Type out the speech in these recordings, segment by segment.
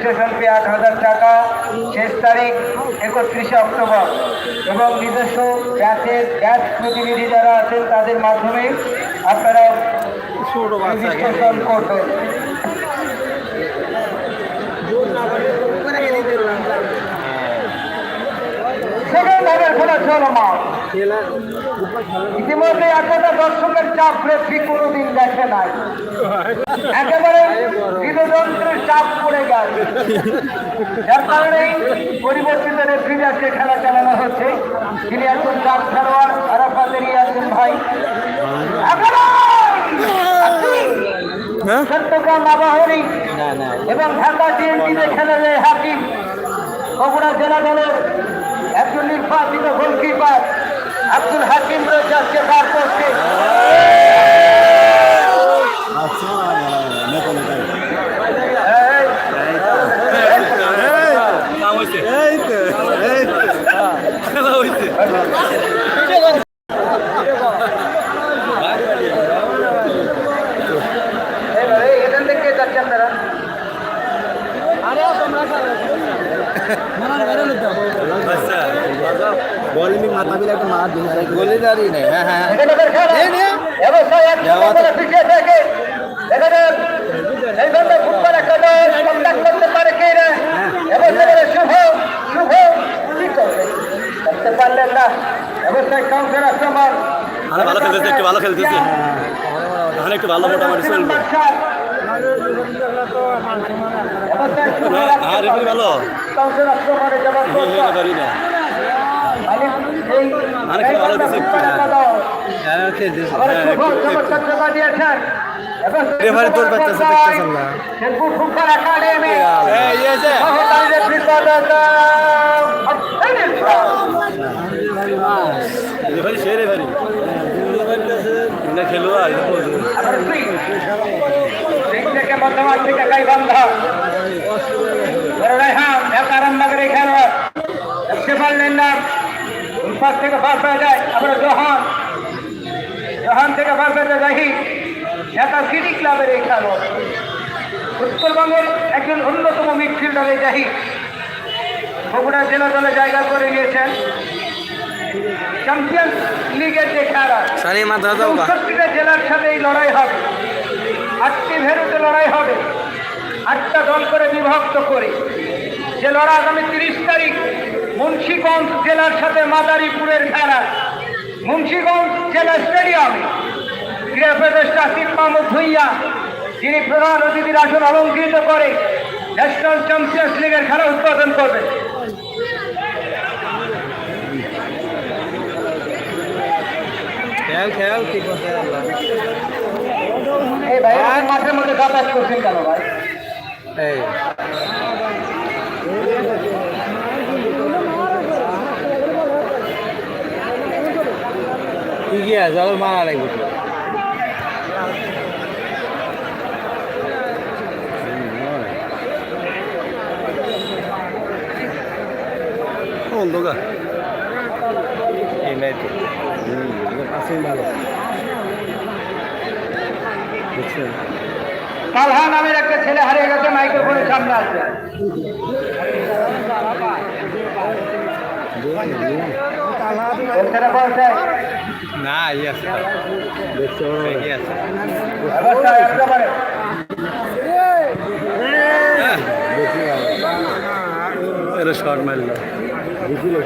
Registration fee আট হাজার টাকা। শেষ তারিখ একত্রিশে অক্টোবর। এবং নিজস্ব ব্যাচের ব্যাচ প্রতিনিধি যারা আছেন তাদের মাধ্যমে আপনারা রেজিস্ট্রেশন করবেন হাফের খেলা চলমান। ইতিমধ্যে এতটা দর্শকের চাপ রেফি কোনোদিন দেখে নাই। একেবারে হৃদযন্ত্রের চাপ পড়ে গেল যার কারণে পরিবর্তিত রেফ্রিজ আজকে খেলা চালানো হচ্ছে। তিনি একজন চাপ খেলোয়াড় আরাফাতের ইয়াসিন ভাই। চট্টগ্রাম আবাহনী এবং ঢাকা টিএনটিতে খেলা যায় হাকিম। বগুড়া জেলা দলের একজন নির্বাচিত গোলকিপার আব্দুল হাকিম রয়েছে আজকে তার পোস্টে আপনারা বল মাথা বিলা একটা হ্যাঁ হ্যাঁ অবশ্যই পিছিয়ে থেকে ফুটবল দল কন্ট্যাক্ট করতে পারে কি না শুভ শুভ কি করবে করতে পারলেন না অবশ্যই কাউন্টার আক্রমণ আরে ভালো খেলতেছে একটু ভালো খেলতেছে এখন একটু ভালো মোটামুটি চলবে আর ভালো কাউন্টার আক্রমণে জবাব রেফারি তোর বাচ্চা দেখতেছেন না। ইয়েছে সহকারী রেফারি সে রেফারি। এটা খেলো আর এটা বলছে আবার ফ্রি ফ্রি থেকে মধ্যমাঠ থেকে গাইবান্ধা বড় রায়হান খেলোয়াড় পারলেন পাশ থেকে পার পেয়ে যায় আমরা জহান। জহান থেকে পার পেতে যাই ঢাকা সিটি ক্লাবের এই খেলোয়াড়। উত্তরবঙ্গের একজন অন্যতম মিডফিল্ডার জাহি বগুড়া জেলা দলে জায়গা করে নিয়েছেন। চ্যাম্পিয়ন্স লিগের যে খেলা। চৌষট্টিটা জেলার সাথে এই লড়াই হবে। আটটি ভেরুতে লড়াই হবে। আটটা দল করে বিভক্ত করে। যে লড়াই আগামী তিরিশ তারিখ মুন্সীগঞ্জ জেলার সাথে মাদারীপুরের খেলা। মুন্সীগঞ্জ জেলা স্টেডিয়ামে। ক্রীড়া উপদেষ্টা আসিফ মাহমুদ ভুইয়া যিনি প্রধান অতিথির আসন অলঙ্কৃত করে ন্যাশনাল চ্যাম্পিয়ন্স লিগের খেলা উদ্বোধন করবেন। খেল খেল কি করতে আল্লাহ এই ভাই মাঠের মধ্যে যাতায়াত করছেন কেন ভাই? এই। কি আছে আবার মারা লাগবে তো। অন্ধকার। এই নাই তো। ভালো। বুঝছেন? কালহা নামের একটা ছেলে হারিয়ে গেছে মাইক্রোফোনের সামনে আছে বলছে না ই আছে দেখতে ই আছে। ভালো এটা শর্ট মারলো। হয়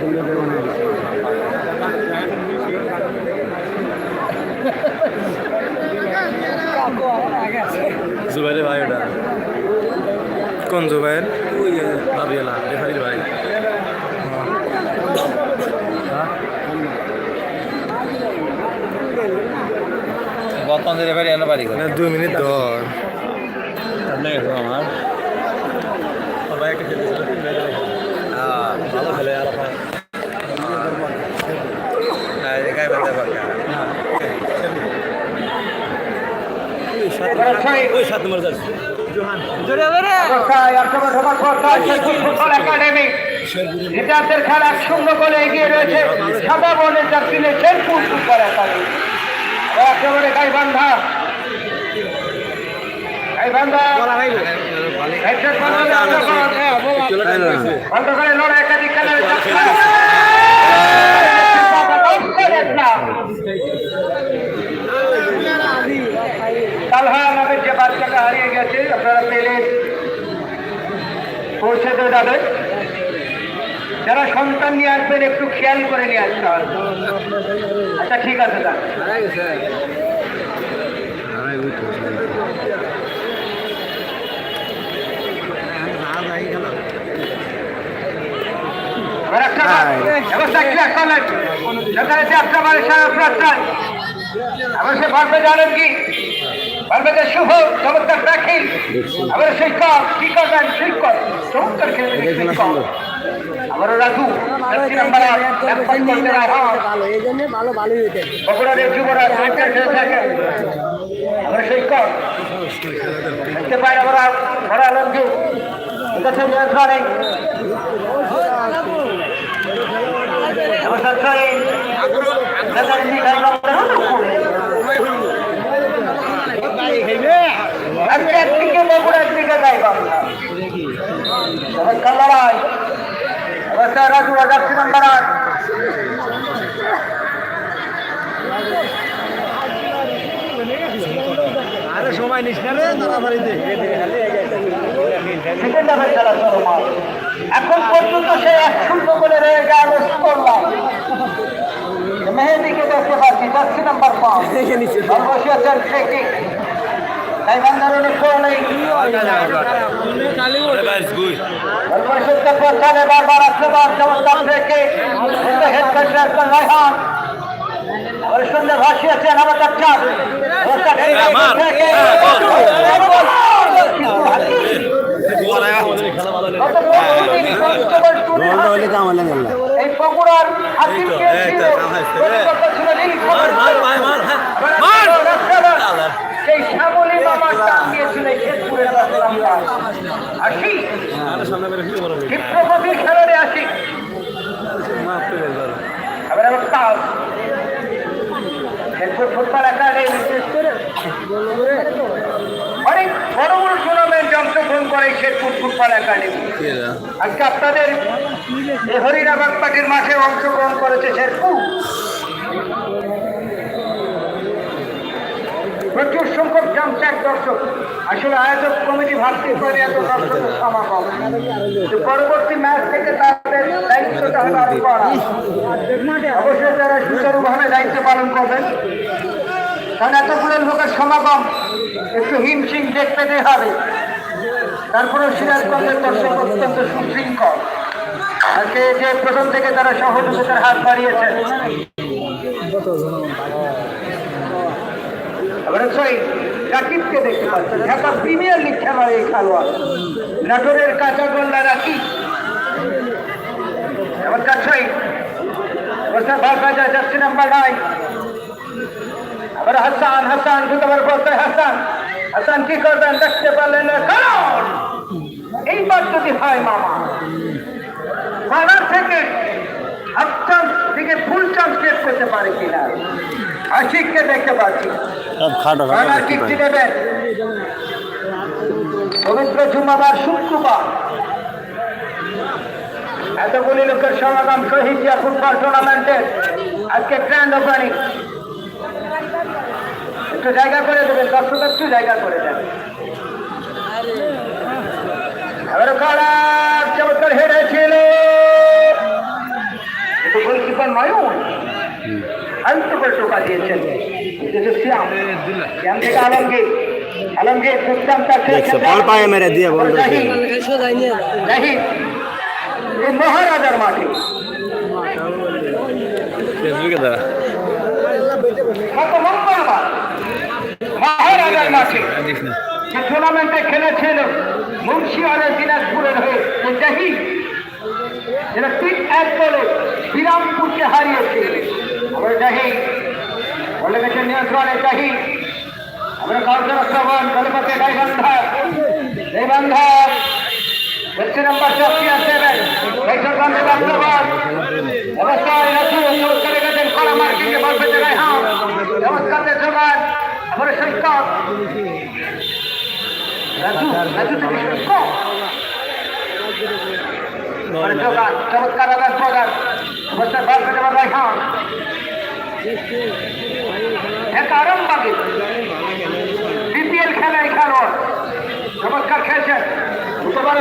জুবাইরে ভাই ওটা। কোন জুবাইর? ভাবিয়ালা রেফারির ভাই। বর্তমান রেফারি এনে বাড়ি করে। দুই মিনিট ধর। আমার। আর ভাই একটা ভাই ধরে খেলে। ভালো। আর সাত নম্বর যাচ্ছে শূন্য গোলে এগিয়ে রয়েছে সাদা বনের চাকরিলে শেরপুর ফুটবল একাডেমি। একেবারে গাইবান্ধা গাইবান্ধা হেডসেট বন্ধ অন্ধকারে লড়াই একাধিক খেলার কালহা নামের যে বাচ্চাটা হারিয়ে গেছে আপনারা পেলে পৌঁছে দেওয়া যাবে। যারা সন্তান নিয়ে আসবেন একটু খেয়াল করে নিয়ে আসতে হবে। আচ্ছা ঠিক আছে দাদা ভাববে জানেন কি শুভ চমৎকার আবার শিক্ষক কি করবেন শিক্ষক চমৎকার খেলে শিক্ষক। ভালো এই জন্য ভালো ভালোই হইতে বগুড়ার আবার শিক্ষক দেখতে পাই আবার ঘোড়া লঙ্ঘি কাছে নিয়ন্ত্রণে অবসর করে একদিকে বগুড়া একদিকে যাই বাংলা। আরে সময় নিস না রে তাড়াতাড়িতে। এখন পর্যন্ত সে এক শূন্য করে রয়ে গেল করলাম মেহেদিকে দেখতে পাচ্ছি যাচ্ছি নাম্বার পাঁচ। ট্রেকিং তাই বান্ধারণে ফোন নেই। পরিষদকে পৌঁছানে বারবার আসতে চমৎকার থেকে। হেড একজন রায়হান ভাসিয়েছেন আমাদের চাপ এই বগুড়ার হাকিমকে সেই শ্যামলী মামার ডাক দিয়েছিল রাস্তা আসি ক্ষিপ্রগতির খেলারে আসি। এবার কাজ শেরপুর ফুটবল একাডেমি। অনেক বড় বড় টুর্নামেন্ট অংশগ্রহণ করে শেরপুর ফুটবল একাডেমি। আজকে আপনাদের এই হরিণাবাগ মাঠে অংশগ্রহণ করেছে শেরপুর প্রচুর সংখ্যক জামচাক দর্শক। আসলে আয়োজক কমিটি ভাবতে করে এত দর্শকের সমাগম। পরবর্তী ম্যাচ থেকে তাদের দায়িত্বটা হলো করা। অবশ্যই তারা সুচারুভাবে দায়িত্ব পালন করবেন। কারণ এতগুলো লোকের সমাগম একটু হিমশিম দেখতে পেতে হবে। তারপরেও সিরাজগঞ্জের দর্শক অত্যন্ত সুশৃঙ্খল। আজকে যে প্রথম থেকে তারা সহযোগিতার হাত বাড়িয়েছেন। অবশ্যই রাকিবকে দেখতে পাচ্ছেন ঢাকা প্রিমিয়ার লিগ খেলার এই খেলোয়াড়। নাটোরের কাঁচা গোল্লা রাকিব। এবার কাছাই বসে ভাষা যায় যাচ্ছে নাম্বার নয় আবার হাসান হাসান দুবার বলতে হাসান। হাসান কি করবেন দেখতে পারলেন না, কারণ এইবার যদি থেকে হাফ চান্স থেকে ফুল চান্স ক্রিয়েট করতে পারে কিনা? আশিককে দেখতে পাচ্ছি। কর্নার কিকটি নেবেন পবিত্র জুমাবার শুক্রবার এতগুলি লোকের সমাগম শহীদিয়া ফুটবল টুর্নামেন্টের আজকে গ্র্যান্ড ওপেনিং একটু জায়গা করে দেবেন দর্শক একটু জায়গা করে দেবেন এবার কালার চমৎকার হেরেছিল। কিন্তু গোলকিপার নয়ন শান্ত করে টোকা দিয়েছেন। শ্যাম শ্যাম থেকে আলমগীর। আলমগীর সুস্থাম তার বল পায়ে মেরে দিয়ে বল জাহিদ। এই মহারাজার মাঠে। ফেসবুকে দাঁড়া। কত মঙ্গলবার মহারাজার মাঠে। যে টুর্নামেন্টে খেলেছিল দিনাজপুরের হয়ে। জাহিদ যেটা তিন এক গোলে বিরামপুরকে হারিয়েছে। আমরা জাহিদ বলে গেছে নিয়ন্ত্রণে জাহিদ আমরা কাউন্টার শ্রবণ দলপথে গাইবান্ধা। গাইবান্ধা বল থেকে সৈকত চোখা চমৎকার আদান প্রদান পেতে বল রাখান এক আরামবাগে বিপিএল খেলায় খেলোয়াড় চমৎকার খেলছেন উঠে পারে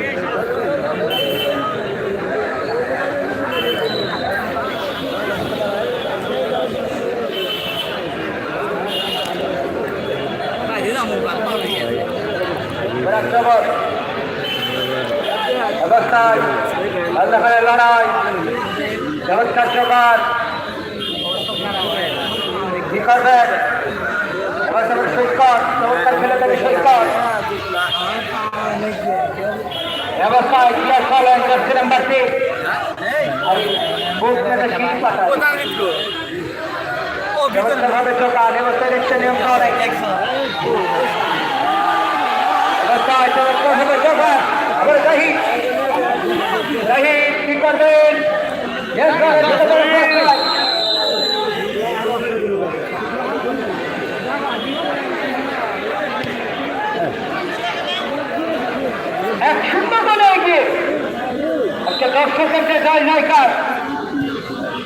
বাপ্পা অবশ্যই অফসাইড বিরাট খবর অবস্থায় আল্লাহের লড়াই চমৎকার জোগাড় কি করবেন অবস্থা সৈকত চমৎকার খেলে দেবে সৈকত ব্যবস্থায় ক্লিয়ার করলেন জার্সি নাম্বার তিন বুক থেকে শীত পাঠায় ব্যবস্থাভাবে জোগাড় ব্যবস্থায় দেখছে নিয়ম করে অবস্থায় চমৎকার হবে জোগাড় আবার জাহিদ জাহিদ কি করবেন Yes, sir. Yes, sir. Yes, sir. এক শূন্য গোলে এগিয়ে আজকে দর্শকের যে জয় নায়িকার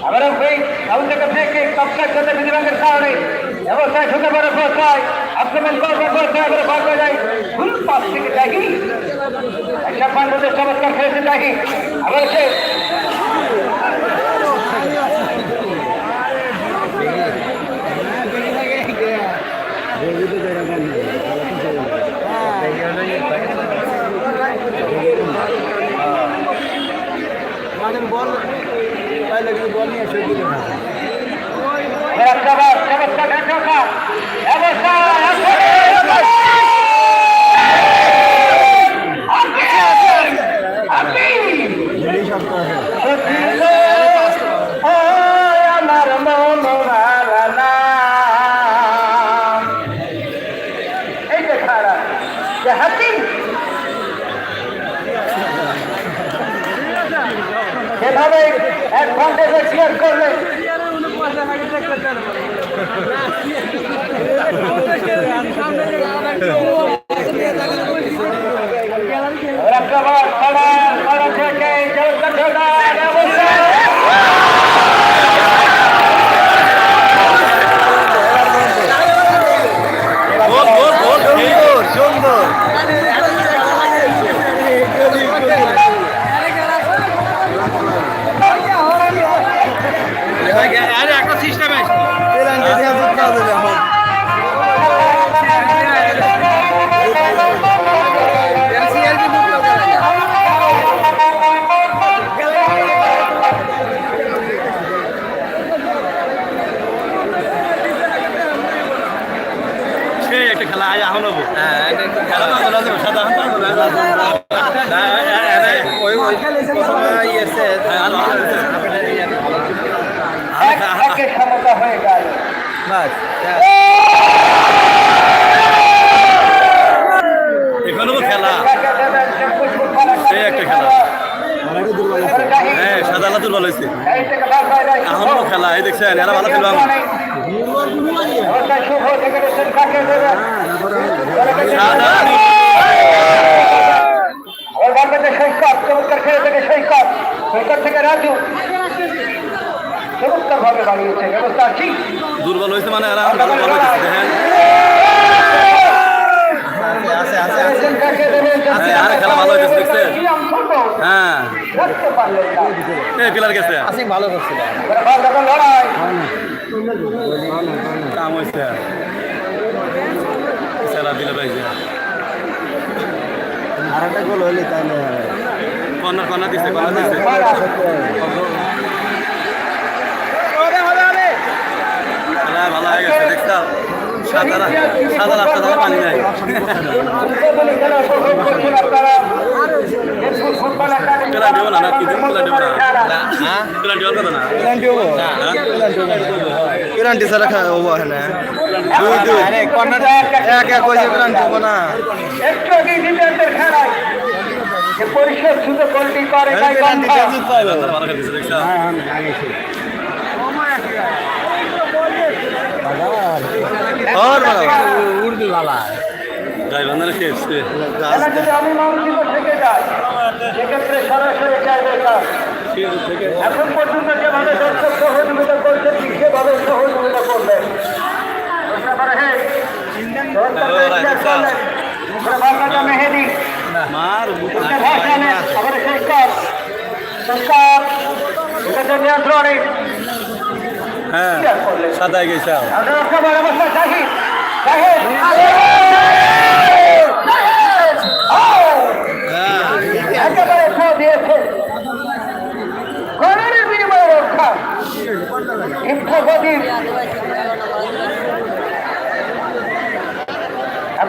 আবার ওই সাউন্ড থেকে থেকে কপসার সাথে বিধিবাঙ্গের কারণে ব্যবসায় ঢুকে পড়ে পৌঁছায় আক্রমণ করবে পৌঁছায় আবার ভাগ যায়। ফুল পাশ থেকে দেখি। একটা পাণ্ডবের চমৎকার খেলেছে দেখি। আবার সে এক ক্লিয়ার করলে রক্তবাদ সৈকত চমৎকার খেলে থেকে সৈকত সৈকত থেকে রাজু চমৎকার ভাবে বাড়িয়েছে ব্যবস্থা ঠিক দুর্বল হয়েছে মানে খেলা ভালো হয়েছে, দেখছেন? হ্যাঁ। পিলার গেছে। আসিফ ভালো করছিল কাম হয়েছে। সেরা দিলে পাইছে আর একটা গোল হইলে তাহলে কর্নার কর্নার দিছে কর্নার খেলা ভালো হয়ে গেছে দেখছ? সাদা সাদা রাস্তা ধরে পানি নাই। খেলা দিব না না হ্যাঁ? না এক এক কইছে পেনাল্টি হব না একটু আগে ডিফেন্সের খেলায় পরিষদ শুধু গোলটি করে উর্দু বালা গাই খেয়েছে যদি অমীমাংসিত থেকে যায় সেক্ষেত্রে সরাসরি এখন পর্যন্ত যেভাবে দর্শক সহযোগিতা করছে ঠিক সেভাবে সহযোগিতা করবেন হ্যাঁ সাদায় গেছে দিয়েছে রক্ষা ইচ্ছাবাদী আক্রমণ অবস্থায় কাউকে আক্রমণে গাই বান্ধা গাই বান্ধা বন্ধ করে লড়াই কে রে বাউল থেকে প্রহানকে ফেলে দেওয়া হয়েছে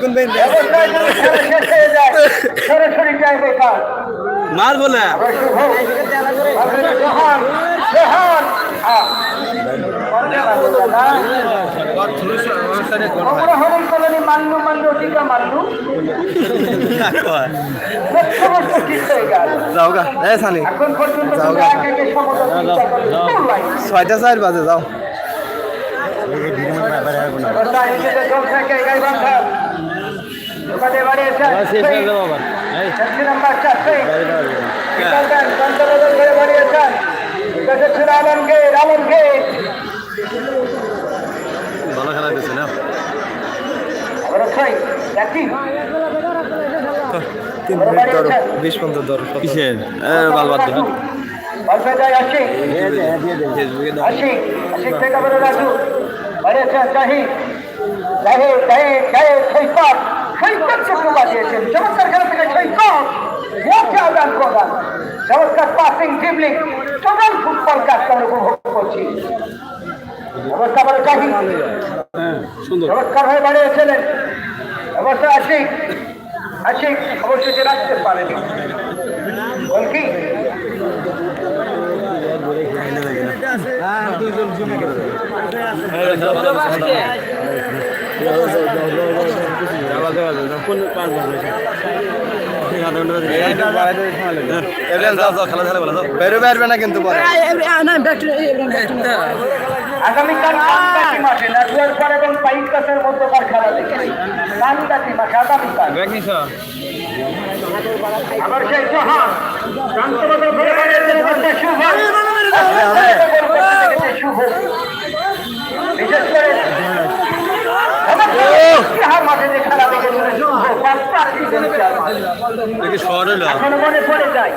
কোন লাইন? ছয়টা চার বাজে যাও। ভালো খেলা দিচ্ছে না তিন মিনিট ধরো বিশ পর্যন্ত ধরো কিসের? বাল বাদ অল্প যায় দাও। আসি আসি থেকে বলে রাজু? বাড়িয়েছেন জাহিদ জাহিদ জাহিদ জাহিদ সৈকত। সৈকত চক্র বাজিয়েছেন চমৎকার খেলা থেকে সৈকত। মুখে আদান প্রদান। চমৎকার পাসিং ড্রিবলিং টোটাল ফুটবল কাজ আমরা উপভোগ করছি। অবস্থা বলে জাহিদ সুন্দর। চমৎকার হয়ে বাড়িয়েছিলেন অবস্থা আশিক আশিক অবশ্যই রাখতে পারেনি। বল কি এবার যাও যাও খেলা খেলা বলে যাও বেরো বেরবে না কিন্তু আগামীকাল কান্দাটি মাঠে নাটুয়ার এবং পাইক মধ্যকার খেলা দেখে কান্দাটি মাঠে আগামীকাল আবার সেই জহান বিশেষ করে এখনও মনে পড়ে যায়।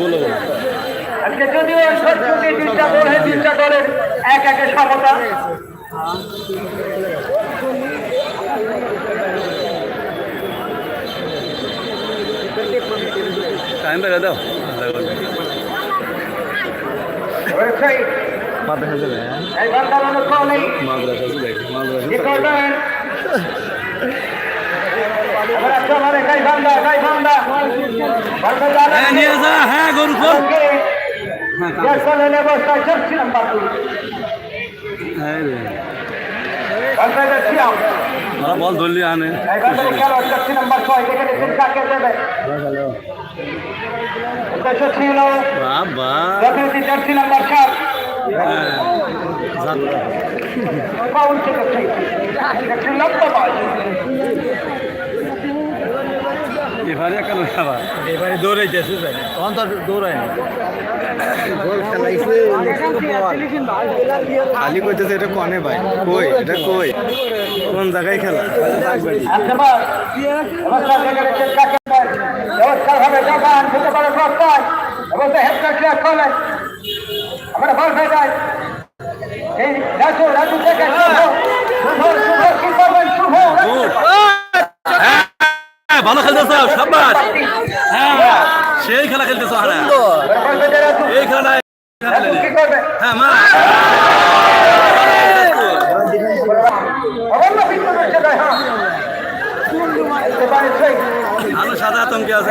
গোল আজকে যদিও তিনটা দল তিনটা দলের এক একে সমতা টাইম বেড়ে দাও রয়েছে মাথা খেতে এই বান্দালানো কলেই মাদ্রাসা আছে দেখ মাদ্রাসা নিকটন আবার চলারে গাই বান্দা গাই বান্দা। বান্দা জানা হ্যাঁ হ্যাঁ গরু চলে হ্যাঁ বান্দা বল ধরলি আনে। খেলো নাম্বার ছয় দেখে দেবে। বাবা। হ্যাঁ এবারে কেন আবার এবারে দৌড়াইতেছে তখন তো দৌড়ায় না। খালি কইতেছে এটা কনে ভাই? কই? এটা কই? কোন জায়গায় খেলা? হবে প্রস্তাব এবং হেডটা ক্লিয়ার করলেন আমরা বল হয়ে যায়। এই রাজু রাজু থেকে শুভ। শুভ শুভ কি করবেন শুভ। হ্যাঁ ভালো খেলতেছ সাব্বাস। হ্যাঁ সেই খেলা খেলতেছ হ্যাঁ হয়ে এই খেলা নাই। রাজু কি করবে? হ্যাঁ মা। হ্যাঁ। আলো সাদা আতঙ্কে আছে